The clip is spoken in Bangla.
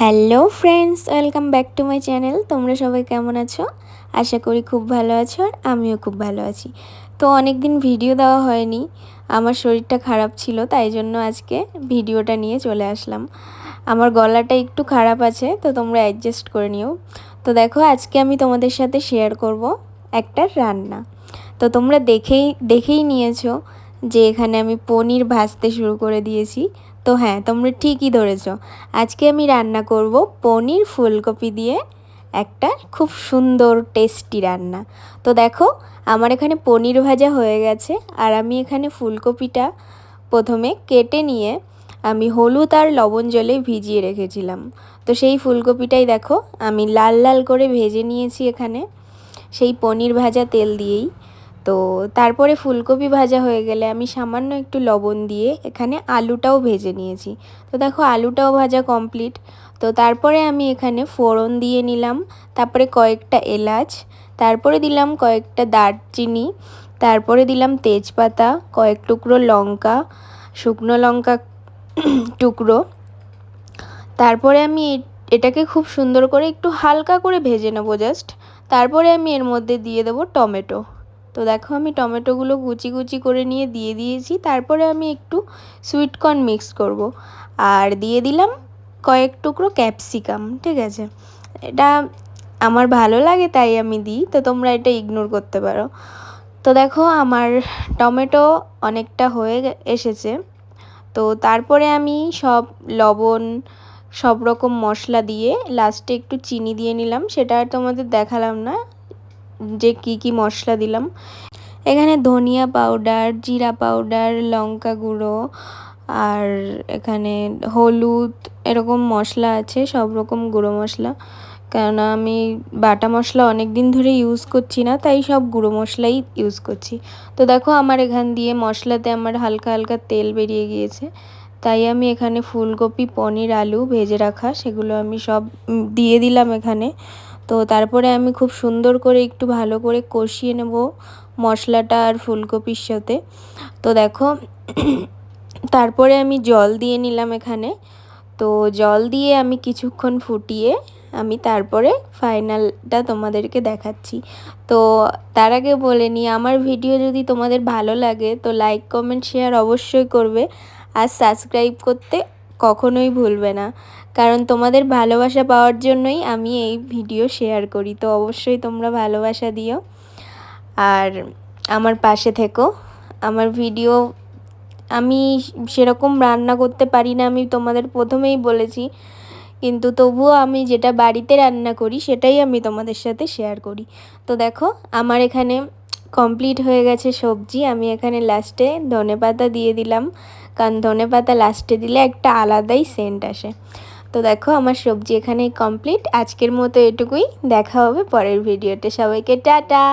Hello friends, welcome back to my channel. তোমরা সবাই কেমন আছো? আশা করি খুব ভালো আছো আর আমিও খুব ভালো আছি। তো অনেক দিন ভিডিও দেওয়া হয়নি, আমার শরীরটা খারাপ ছিল, তাই জন্য আজকে ভিডিওটা নিয়ে চলে আসলাম। আমার গলাটা একটু খারাপ আছে, তো তোমরা অ্যাডজাস্ট করে নিও। তো দেখো, আজকে আমি তোমাদের সাথে শেয়ার করব একটা রান্না। তো তোমরা দেখেই দেখেই নিয়েছো যে এখানে আমি পনির ভাজতে শুরু করে দিয়েছি। তো হ্যাঁ তোমরা ঠিকই ধরেছ। আজকে আমি রান্না করব পনির ফুলকপি দিয়ে একটা খুব সুন্দর টেস্টি রান্না। তো দেখো, আমার এখানে পনির ভাজা হয়ে গেছে আর আমি এখানে ফুলকপিটা প্রথমে কেটে নিয়ে আমি হলুদ আর লবণ জলে ভিজিয়ে রেখেছিলাম। তো সেই ফুলকপিটাই দেখো, আমি লাল লাল করে ভেজে নিয়েছি এখানে। সেই পনির ভাজা তেল দিয়েই। তো তারপরে ফুলকপি ভাজা হয়ে গেলে আমি সামান্য একটু লবণ দিয়ে এখানে আলুটাও ভেজে নিয়েছি। তো দেখো আলুটাও ভাজা কমপ্লিট তো তারপরে আমি এখানে ফোড়ন দিয়ে নিলাম, তারপরে কয়েকটা এলাচ, তারপরে দিলাম কয়েকটা দারচিনি, তারপরে দিলাম তেজপাতা, কয়েক টুকরো লঙ্কা, শুকনো লঙ্কা টুকরো। তারপরে আমি এটাকে খুব সুন্দর করে একটু হালকা করে ভেজে নেব জাস্ট তারপরে আমি এর মধ্যে দিয়ে দেবো টমেটো। তো দেখো আমি টমেটোগুলো কুচি কুচি করে নিয়ে দিয়ে দিয়েছি। তারপরে আমি একটু সুইটকর্ন মিক্স করব। আর দিয়ে দিলাম কয়েক টুকরো ক্যাপসিকাম ঠিক আছে? এটা আমার ভালো লাগে তাই আমি দিই, তো তোমরা এটা ইগনোর করতে পারো। তো দেখো আমার টমেটো অনেকটা হয়ে এসেছে। তো তারপরে আমি সব লবণ, সব রকম মশলা দিয়ে লাস্টে একটু চিনি দিয়ে নিলাম। সেটা আর তোমাদের দেখালাম না। যে কি কি মশলা দিলাম। এখানে ধনিয়া পাউডার জিরা পাউডার লঙ্কা গুঁড়ো, আর এখানে হলুদ, এরকম মশলা আছে, সব রকম গুঁড়ো মশলা। কেননা আমি বাটা মশলা অনেক দিন ধরে ইউজ করছি না, তাই সব গুঁড়ো মশলাই ইউজ করছি। তো দেখো আমার এখান দিয়ে মশলাতে আমার হালকা হালকা তেল বেরিয়ে গিয়েছে। তাই আমি এখানে ফুলকপি, পনির, আলু ভেজে রাখা, সেগুলো আমি সব দিয়ে দিলাম এখানে। তো তারপরে আমি খুব সুন্দর করে একটু ভালো করে কষিয়ে নেব মশলাটা আর ফুলকপির সাথে। তো দেখো, তারপরে আমি জল দিয়ে নিলাম এখানে। তো জল দিয়ে আমি কিছুক্ষণ ফুটিয়ে আমি তারপরে ফাইনালটা তোমাদেরকে দেখাচ্ছি। তো তার আগে বলে নিই, আমার ভিডিও যদি তোমাদের ভালো লাগে তো লাইক, কমেন্ট, শেয়ার অবশ্যই করবে। আর সাবস্ক্রাইব করতে কখনোই ভুলবে না। কারণ তোমাদের ভালোবাসা পাওয়ার জন্যই আমি এই ভিডিও শেয়ার করি। তো অবশ্যই তোমরা ভালোবাসা দিও। আর আমার পাশে থেকো। আমার ভিডিও আমি সেরকম রান্না করতে পারি না, আমি তোমাদের প্রথমেই বলেছি। কিন্তু তবুও আমি যেটা বাড়িতে রান্না করি, সেটাই আমি তোমাদের সাথে শেয়ার করি। তো দেখো, আমার এখানে কমপ্লিট হয়ে গেছে সবজি। আমি এখানে লাস্টে ধনে পাতা দিয়ে দিলাম। কারণ ধনে পাতা লাস্টে দিলে একটা আলাদাই সেন্ট আসে। তো দেখো আমার সবজি এখানেই কমপ্লিট আজকের মতো এটুকুই। দেখা হবে পরের ভিডিওতে সবাইকে টাটা!